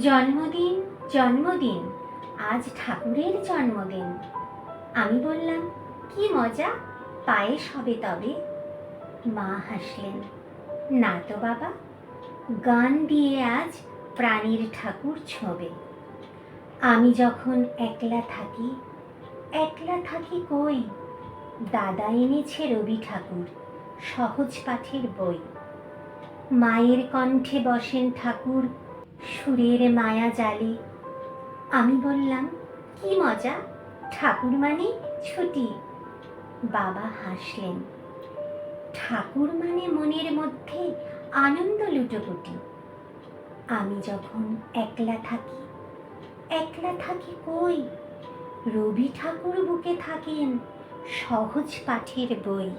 জন্মদিন জন্মদিন। আজ ঠাকুরের জন্মদিন। আমি বললাম, কি মজা, পায়েস হবে তবে। মা হাসলেন, না তো বাবা, গান দিয়ে আজ প্রাণীর ঠাকুর ছবে। আমি যখন একলা থাকি একলা থাকি কই? দাদা এনেছে রবি ঠাকুর, সহজ পাঠের বই। মায়ের কণ্ঠে বসেন ঠাকুর সুরের মায়া জালে। আমি বললাম, কি মজা, ঠাকুর মানে ছুটি। বাবা হাসলেন, ঠাকুর মানে মনের মধ্যে আনন্দ লুটোপুটি। আমি যখন একলা থাকি একলা থাকি কই? রবি ঠাকুর বুকে থাকেন সহজ পাঠের বই।